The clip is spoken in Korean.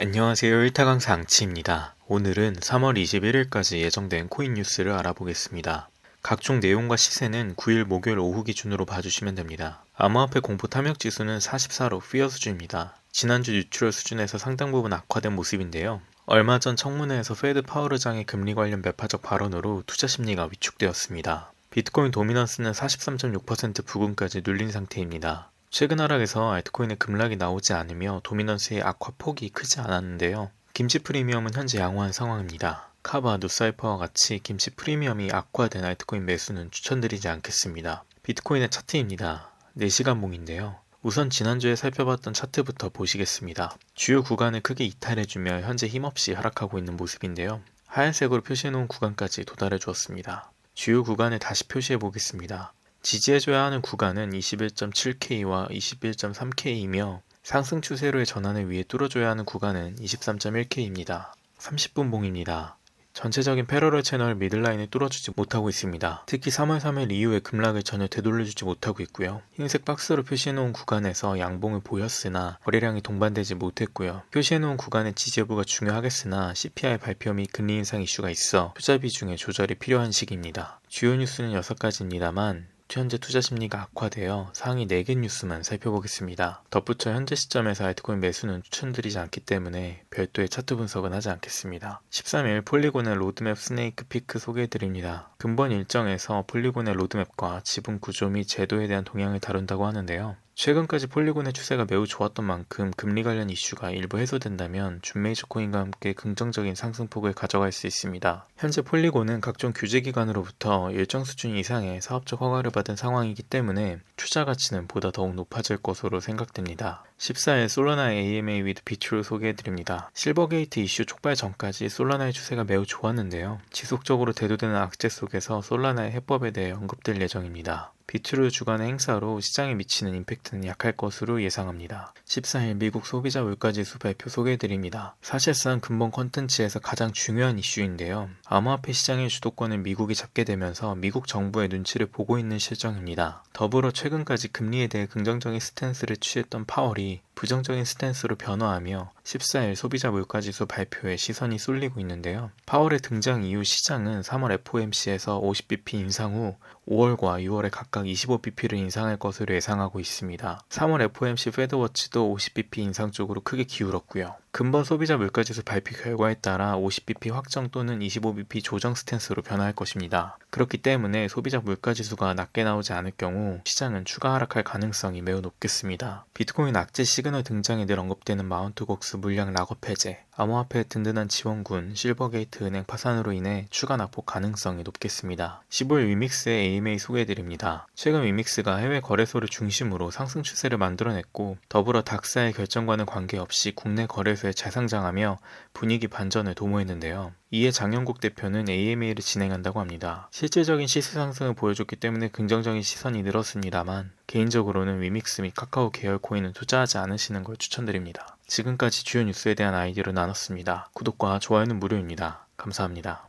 안녕하세요. 일타 강사 앙치입니다. 오늘은 3월 21일까지 예정된 코인 뉴스를 알아보겠습니다. 각종 내용과 시세는 9일 목요일 오후 기준으로 봐주시면 됩니다. 암호화폐 공포 탐욕 지수는 44로 피어 수준입니다. 지난주 유출혈 수준에서 상당 부분 악화된 모습인데요. 얼마 전 청문회에서 페드 파워르장의 금리 관련 매파적 발언으로 투자 심리가 위축되었습니다. 비트코인 도미넌스는 43.6% 부근까지 눌린 상태입니다. 최근 하락에서 알트코인의 급락이 나오지 않으며 도미넌스의 악화 폭이 크지 않았는데요. 김치 프리미엄은 현재 양호한 상황입니다. 카바, 누사이퍼와 같이 김치 프리미엄이 악화된 알트코인 매수는 추천드리지 않겠습니다. 비트코인의 차트입니다. 4시간 봉인데요. 우선 지난주에 살펴봤던 차트부터 보시겠습니다. 주요 구간을 크게 이탈해주며 현재 힘없이 하락하고 있는 모습인데요. 하얀색으로 표시해놓은 구간까지 도달해 주었습니다. 주요 구간을 다시 표시해 보겠습니다. 지지해줘야 하는 구간은 21.7K와 21.3K이며 상승 추세로의 전환을 위해 뚫어줘야 하는 구간은 23.1K입니다. 30분 봉입니다. 전체적인 패러럴 채널 미들라인을 뚫어주지 못하고 있습니다. 특히 3월 3일 이후에 급락을 전혀 되돌려주지 못하고 있고요. 흰색 박스로 표시해놓은 구간에서 양봉을 보였으나 거래량이 동반되지 못했고요. 표시해놓은 구간의 지지 여부가 중요하겠으나 CPI 발표 및 금리 인상 이슈가 있어 투자 비중에 조절이 필요한 시기입니다. 주요 뉴스는 6가지입니다만 현재 투자 심리가 악화되어 상위 4개 뉴스만 살펴보겠습니다. 덧붙여 현재 시점에서 알트코인 매수는 추천드리지 않기 때문에 별도의 차트 분석은 하지 않겠습니다. 13일 폴리곤의 로드맵 스네이크 피크 소개해드립니다. 근본 일정에서 폴리곤의 로드맵과 지분 구조 및 제도에 대한 동향을 다룬다고 하는데요. 최근까지 폴리곤의 추세가 매우 좋았던 만큼 금리 관련 이슈가 일부 해소된다면 준메이저 코인과 함께 긍정적인 상승폭을 가져갈 수 있습니다. 현재 폴리곤은 각종 규제 기관으로부터 일정 수준 이상의 사업적 허가를 받은 상황이기 때문에 투자 가치는 보다 더욱 높아질 것으로 생각됩니다. 14일 솔라나의 AMA 위드 비추를 소개해드립니다. 실버게이트 이슈 촉발 전까지 솔라나의 추세가 매우 좋았는데요. 지속적으로 대두되는 악재 속에서 솔라나의 해법에 대해 언급될 예정입니다. 비트루 주간의 행사로 시장에 미치는 임팩트는 약할 것으로 예상합니다. 14일 미국 소비자 물가지수 발표 소개해드립니다. 사실상 근본 컨텐츠에서 가장 중요한 이슈인데요. 암호화폐 시장의 주도권을 미국이 잡게 되면서 미국 정부의 눈치를 보고 있는 실정입니다. 더불어 최근까지 금리에 대해 긍정적인 스탠스를 취했던 파월이 money 부정적인 스탠스로 변화하며 14일 소비자 물가지수 발표에 시선이 쏠리고 있는데요. 파월의 등장 이후 시장은 3월 FOMC에서 50bp 인상 후 5월과 6월에 각각 25bp를 인상할 것으로 예상하고 있습니다. 3월 FOMC 페드워치도 50bp 인상 쪽으로 크게 기울었고요. 근본 소비자 물가지수 발표 결과에 따라 50bp 확정 또는 25bp 조정 스탠스로 변화할 것입니다. 그렇기 때문에 소비자 물가지수가 낮게 나오지 않을 경우 시장은 추가 하락할 가능성이 매우 높겠습니다. 비트코인 악재 시그 널 등장에 늘 언급되는 마운트 곡스 물량 락업 해제, 암호화폐 든든한 지원군, 실버게이트 은행 파산으로 인해 추가 낙폭 가능성이 높겠습니다. 15일 위믹스의 AMA 소개해드립니다. 최근 위믹스가 해외 거래소를 중심으로 상승 추세를 만들어냈고 더불어 닥사의 결정과는 관계없이 국내 거래소에 재상장하며 분위기 반전을 도모했는데요. 이에 장영국 대표는 AMA를 진행한다고 합니다. 실질적인 시세 상승을 보여줬기 때문에 긍정적인 시선이 늘었습니다만 개인적으로는 위믹스 및 카카오 계열 코인은 투자하지 않으시는 걸 추천드립니다. 지금까지 주요 뉴스에 대한 아이디어를 나눴습니다. 구독과 좋아요는 무료입니다. 감사합니다.